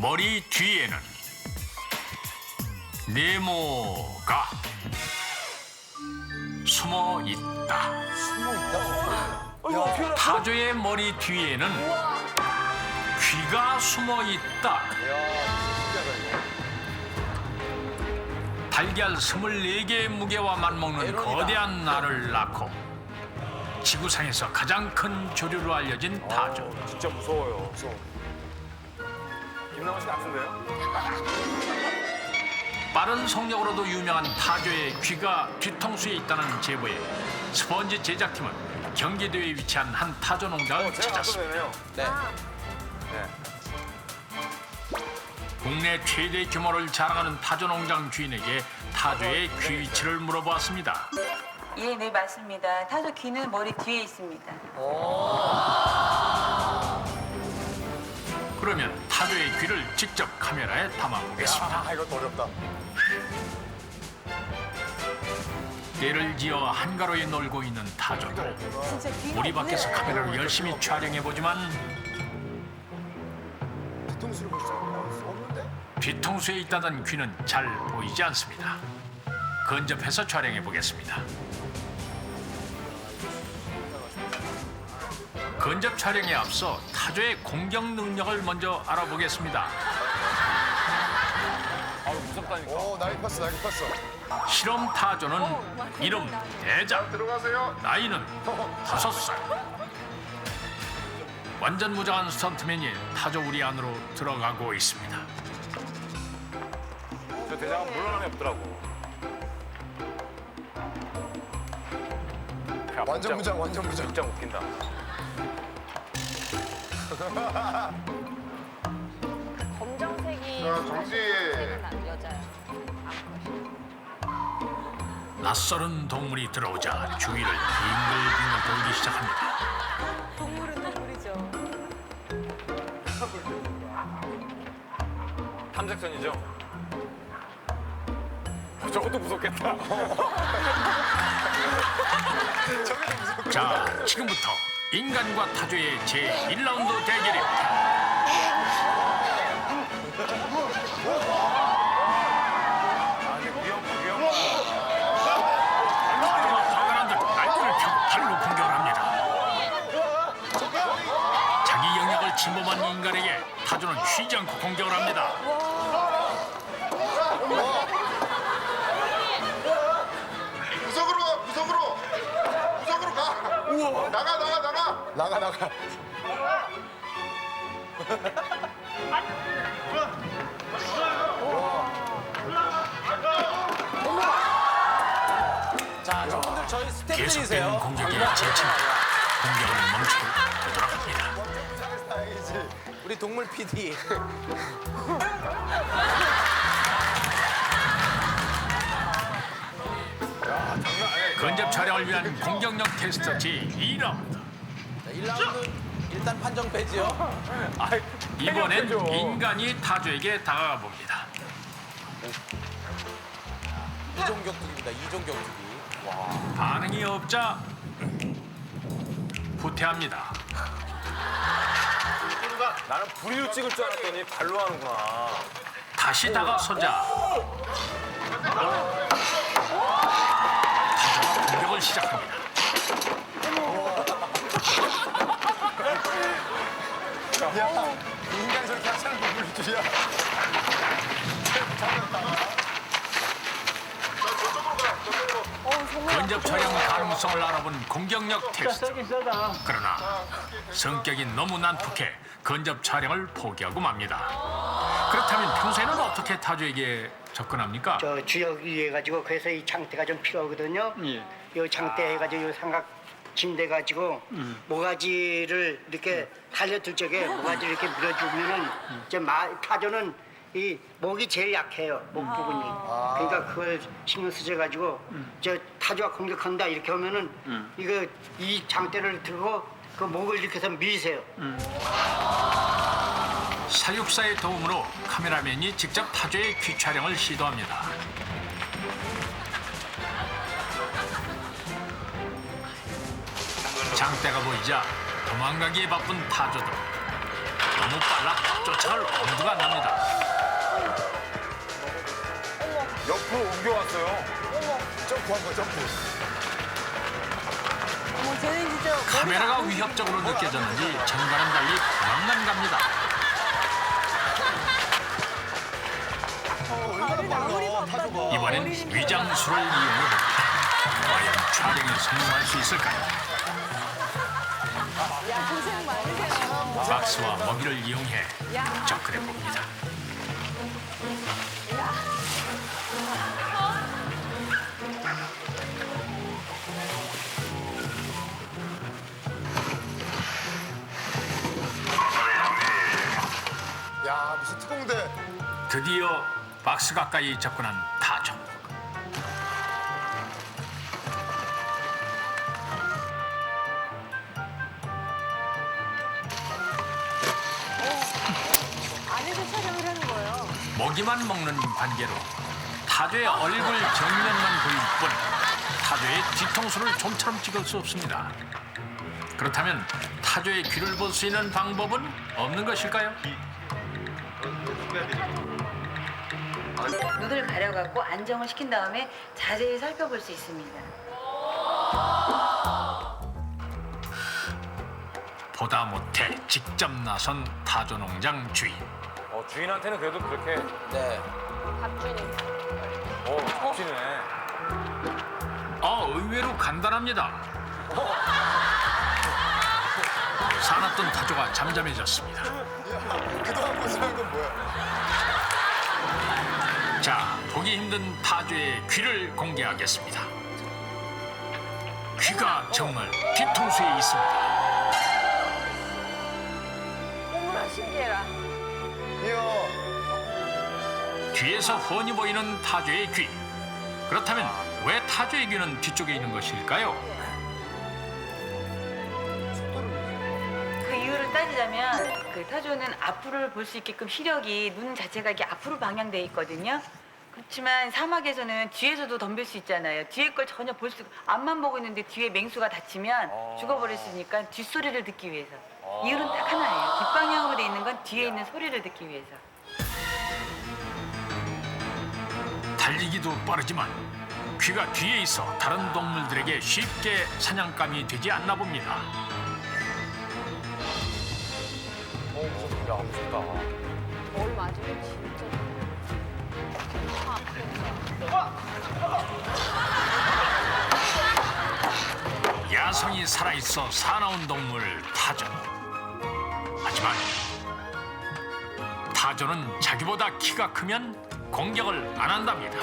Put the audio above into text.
머리 뒤에는 네모가 숨어 있다. 타조의 머리 뒤에는 귀가 숨어 있다. 달걀 24개의 무게와 맞먹는 거대한 알을 낳고 지구상에서 가장 큰 조류로 알려진 타조. 진짜 무서워요. 김남은 씨 같은데요? 빠른 속력으로도 유명한 타조의 귀가 뒤통수에 있다는 제보에 스펀지 제작팀은 경기도에 위치한 한 타조 농장을 제가 갖고 찾았습니다. 네. 네. 국내 최대 규모를 자랑하는 타조 농장 주인에게 타조의 귀 위치를 물어보았습니다. 예, 네, 맞습니다. 타조 귀는 머리 뒤에 있습니다. 그러면 타조의 귀를 직접 카메라에 담아보겠습니다. 아, 이것도 어렵다. 때를 지어 한가로이 놀고 있는 타조들. 우리 밖에서 카메라로 열심히 촬영해보지만 뒤통수를 볼수 없는데? 뒤통수에 있다던 귀는 잘 보이지 않습니다. 근접해서 촬영해보겠습니다. 근접 촬영에 앞서 타조의 공격 능력을 먼저 알아보겠습니다. 아, 무섭다니까. 오, 날 입혔어, 날 입혔어. 실험 타조는 이름 대장, 들어가세요. 나이는 다섯 살. 완전 무장한 스턴트맨이 타조 우리 안으로 들어가고 있습니다. 저 대장은 물러남이 없더라고. 야, 완전 무장, 완전 무장. 진짜 웃긴다. 검정색이 자, 정지. 검정색은 여자야. 낯설은 동물이 들어오자 주위를 빙글빙글 돌기 시작합니다. 동물은 동물이죠. 탐색선이죠? 어, 저것도 무섭겠다. 자, 지금부터 인간과 타조의 제 1라운드 대결입니다. 아, 근데 위험, 위험. 타조가 화가 난듯 날개를 펴고 발로 공격을 합니다. 자기 영역을 침범한 인간에게 타조는 쉬지 않고 공격을 합니다. 나가, 나가, 나가. 나가, 나가. 자, 저분들 저희 계속되는 스태프들이세요. 공격에 지친 공격을 멈추고 되돌아갑니다. 우리 동물 PD. 근접 촬영을 위한 공격력 테스트 제 2라운드. 자, 1라운드 일단 판정 배지요. 아이, 이번엔. 인간이 타조에게 다가가 봅니다. 이종 격투기입니다. 이종 격투기. 반응이 없자 후퇴합니다. 나는 부리로 찍을 줄 알았더니 발로 하는구나. 다시 다가서자 공격을 시작합니다. 야, 인간 저렇게 하찮은 거 물줄이야. 근접 촬영 가능성을 알아본 공격력 테스트. 그러나 성격이 너무 난폭해 근접 촬영을 포기하고 맙니다. 그렇다면 평소에는 어떻게 타조에게 접근합니까? 저 주역이 해가지고 그래서 이 장대가 좀 필요하거든요. 이 장대 해가지고 요 삼각 침대 가지고 모가지를 이렇게 달려들 적에 모가지를 이렇게 밀어주면은 저 마, 타조는 이 목이 제일 약해요 목 부분이. 그러니까 그걸 신경 쓰셔 가지고 저 타조가 공격한다 이렇게 하면은 이거 이 장대를 들고 그 목을 이렇게 해서 미세요. 사육사의 도움으로 카메라맨이 직접 타조의 귀 촬영을 시도합니다. 장대가 보이자 도망가기에 바쁜 타조들 너무 빨라 쫓아갈 엄두가 납니다. 옆으로 옮겨왔어요. 점프한 거 점프. 어머, 진짜. 카메라가 위협적으로 느껴졌는지 전과는 달리 도망난 갑니다. 이번엔 위장술을 이용해 과연 촬영에 성공할 수 있을까요? 박스와 먹이를 이용해 야. 접근해 봅니다. 야 무슨 특공대. 드디어 박스 가까이 접근한 타조. 안에서 촬영을 하는 거예요. 먹이만 먹는 관계로 타조의 얼굴 정면만 보일 뿐 타조의 뒤통수를 좀처럼 찍을 수 없습니다. 그렇다면 타조의 귀를 볼 수 있는 방법은 없는 것일까요? 눈을 가려갖고 안정을 시킨 다음에 자세히 살펴볼 수 있습니다. 보다 못해 직접 나선 타조 농장 주인. 어, 주인한테는 그래도 그렇게 네. 박준이. 어, 잡히네. 어, 의외로 간단합니다. 사납던 타조가 잠잠해졌습니다. 그동안 고생한 건 뭐야? 자, 보기 힘든 타조의 귀를 공개하겠습니다. 귀가 정말 뒤통수에 있습니다. 어머나, 신기해라. 이야. 뒤에서 훤히 보이는 타조의 귀. 그렇다면 왜 타조의 귀는 뒤쪽에 있는 것일까요? 따지자면 그 타조는 앞으로를 볼수 있게끔 시력이 눈 자체가 이렇게 앞으로 방향돼 있거든요. 그렇지만 사막에서는 뒤에서도 덤빌 수 있잖아요. 뒤에 걸 전혀 볼 수, 앞만 보고 있는데 뒤에 맹수가 다치면 죽어버렸으니까 뒷소리를 듣기 위해서. 이유는 딱 하나예요. 뒷방향으로 돼 있는 건 뒤에 있는 소리를 듣기 위해서. 달리기도 빠르지만 귀가 뒤에 있어 다른 동물들에게 쉽게 사냥감이 되지 않나 봅니다. 야, 무섭다. 뭘 맞으면 진짜. 아, 야성이 살아있어 사나운 동물 타조. 하지만 타조는 자기보다 키가 크면 공격을 안 한답니다.